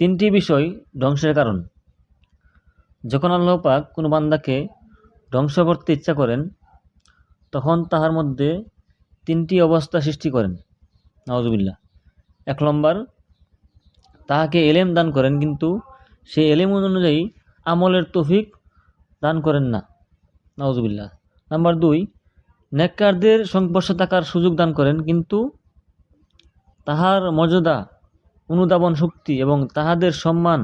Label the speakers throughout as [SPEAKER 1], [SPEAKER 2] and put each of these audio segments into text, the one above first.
[SPEAKER 1] তিনটি বিষয় ধ্বংসের কারণ। যখন আল্লাহ পাক কোনো বান্দাকে ধ্বংস করতে ইচ্ছা করেন, তখন তাহার মধ্যে তিনটি অবস্থা সৃষ্টি করেন। নওয়াজুবিল্লাহ এক নম্বর, তাহাকে এলেম দান করেন, কিন্তু সেই এলেম অনুযায়ী আমলের তৌফিক দান করেন না। নওয়াজুবিল্লাহ নাম্বার দুই, নেককারদের সংস্পর্শে থাকার সুযোগ দান করেন, কিন্তু তাহার মর্যাদা অনুধাবন শক্তি এবং তাহাদের সম্মান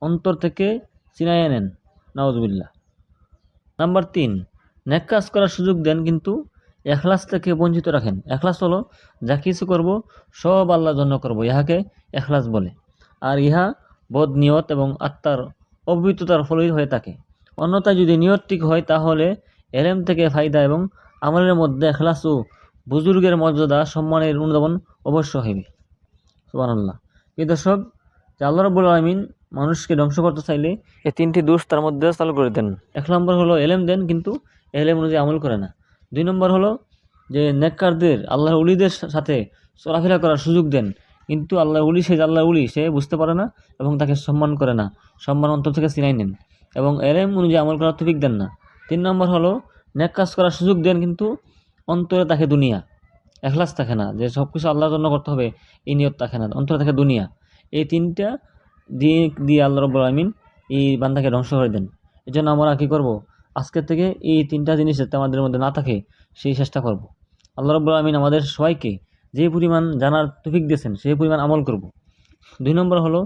[SPEAKER 1] অন্তর থেকে চিনাইয়া নেন নওয়াজুবিল্লাহ নাম্বার তিন নেক কাজ করার সুযোগ দেন কিন্তু এখলাস থেকে বঞ্চিত রাখেন। এখলাস হলো, যা কিছু করব, সব আল্লাহর জন্য করব। ইহাকে এখলাস বলে। আর ইহা বোধ নিয়ত এবং আত্মার অপবিত্রতার ফলেই হয়ে থাকে। অন্যথায় যদি নিয়ত ঠিক হয়, তাহলে এলেম থেকে ফায়দা এবং আমলের মধ্যে এখলাস ও বুজুর্গের মর্যাদা সম্মানের অনুধাবন অবশ্য হইবে। সুবহানাল্লাহ। এই দর্শক, যে আল্লাহ রব্বুল আলমিন মানুষকে ধ্বংস করতে চাইলে এই তিনটি দোষ তার মধ্যে চালু করে দেন। এক নম্বর হলো এলেম দেন, কিন্তু এলেম অনুযায়ী আমল করে না। দুই নম্বর হলো যে নেককারদের আল্লাহর উলিদের সাথে চলাফেরা করার সুযোগ দেন, কিন্তু আল্লাহ উলি সে যে আল্লাহর উলি সে বুঝতে পারে না এবং তাকে সম্মান করে না। সম্মান অন্তর থেকে চিনাই নেন এবং এলেম অনুযায়ী আমল করার তফিক দেন না। তিন নম্বর হলো নেক কাজ করার সুযোগ দেন, কিন্তু অন্তরে তাকে দুনিয়া এখলাস থাকে না, যে সব কিছু আল্লাহর জন্য করতে হবে, এই নিয়ত থাকে না, অন্তরে থাকে দুনিয়া। এই তিনটা দিয়ে দিয়ে আল্লাহ রব্বুল আলমিন এই বান্দাকে ধ্বংস করে দেন। এই জন্য আমরা কী করব? আজকের থেকে এই তিনটা জিনিস যাতে আমাদের মধ্যে না থাকে, সেই চেষ্টা করব। আল্লাহ রব্বুল আলমিন আমাদের সবাইকে যে পরিমাণ জানার তফিক দিয়েছেন সেই পরিমাণ আমল করব। দুই নম্বর হলো,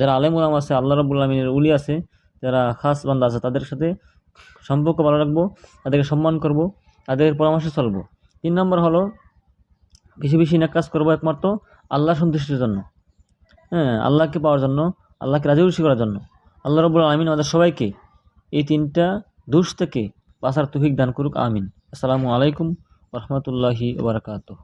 [SPEAKER 1] যারা আলেম উলাম আছে, আল্লাহ রব্বুল আলমিনের উলি আছে, যারা খাস বান্দা আছে, তাদের সাথে সম্পর্ক ভালো রাখব, তাদেরকে সম্মান করব, তাদের পরামর্শ চলবো। তিন নম্বর হলো বেশি বেশি নেক কাজ করব একমাত্র আল্লাহ সন্তুষ্টির জন্য। হ্যাঁ আল্লাহকে পাওয়ার জন্য, আল্লাহকে রাজি খুশি করার জন্য। আল্লাহ রবুল আমিন আমাদের সবাইকে এই তিনটা দোষ থেকে বাঁচার তৌফিক দান করুক, আমিন। আসসালামু আলাইকুম রহমতুল্লাহি ওবরাকাতুহ